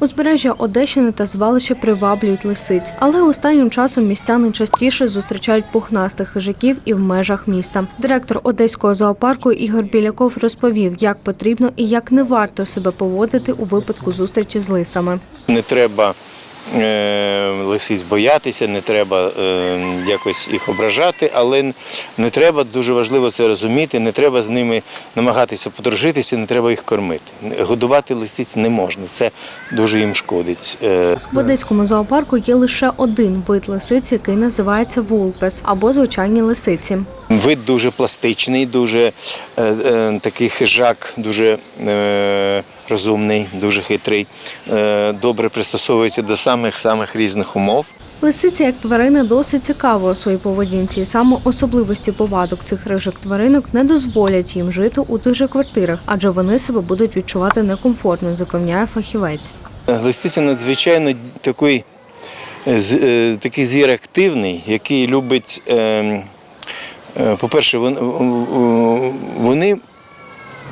Узбережжя Одещини та звалище приваблюють лисиць, але останнім часом містяни частіше зустрічають пухнастих хижаків і в межах міста. Директор одеського зоопарку Ігор Біляков розповів, як потрібно і як не варто себе поводити у випадку зустрічі з лисами. Не треба лисиць боятися, не треба е, якось їх ображати, але не треба, дуже важливо це розуміти, не треба з ними намагатися подружитися, не треба їх кормити. Годувати лисиць не можна, це дуже їм шкодить. Е, В одеському зоопарку є лише один вид лисиць, який називається вулпес або звичайні лисиці. Вид дуже пластичний, дуже е, е, такий хижак, дуже е, розумний, дуже хитрий, е, добре пристосовується до самих самих різних умов. Лисиця як тварина досить цікава у своїй поведінці, і саме особливості повадок цих рижих тваринок не дозволять їм жити у тих же квартирах, адже вони себе будуть відчувати некомфортно, запевняє фахівець. Лисиця надзвичайно такий, е, е, такий звір активний, який любить, е, е, по-перше, вони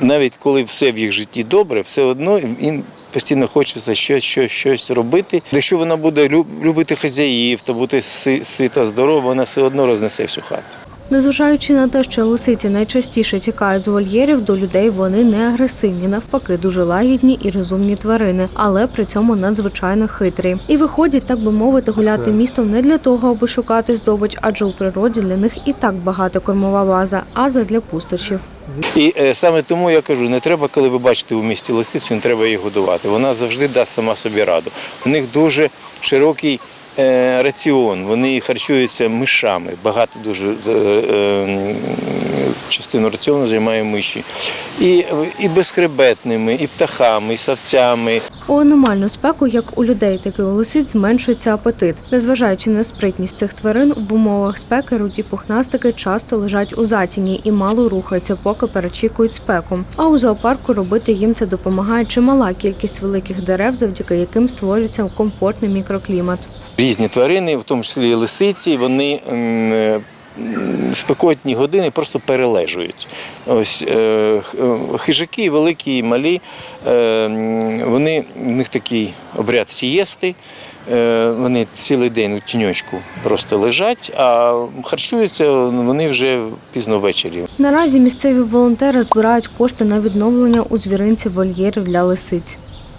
навіть коли все в їх житті добре, все одно їм постійно хочеться щось, щось, щось робити. Якщо вона буде люб- любити хазяїв та бути сита, здорова, вона все одно рознесе всю хату. Незважаючи на те, що лисиці найчастіше тікають з вольєрів, до людей вони не агресивні, навпаки, дуже лагідні і розумні тварини, але при цьому надзвичайно хитрі. І виходять, так би мовити, гуляти містом не для того, аби шукати здобич, адже у природі для них і так багато кормова база, а задля пустощів. І е, саме тому я кажу, не треба, коли ви бачите у місті лисицю, не треба її годувати. Вона завжди дасть сама собі раду. У них дуже широкий раціон, вони харчуються мишами. Багато дуже е, е, частину раціону займає миші. І, і безхребетними, і птахами, і савцями. У аномальну спеку, як у людей, так і у лисиць, зменшується апетит. Незважаючи на спритність цих тварин, в умовах спеки руді пухнастики часто лежать у затіні і мало рухаються, поки перечікують спеку. А у зоопарку робити їм це допомагає чимала кількість великих дерев, завдяки яким створюється комфортний мікроклімат. Різні тварини, в тому числі і лисиці, вони м, е, м, спекотні години просто перележують. Ось е, е, хижаки, великі і малі, е, вони, в них такий обряд сієсти. Вони цілий день у тіньочку просто лежать, а харчуються вони вже пізно ввечері. Наразі місцеві волонтери збирають кошти на відновлення у звіринці вольєрів для лисиць.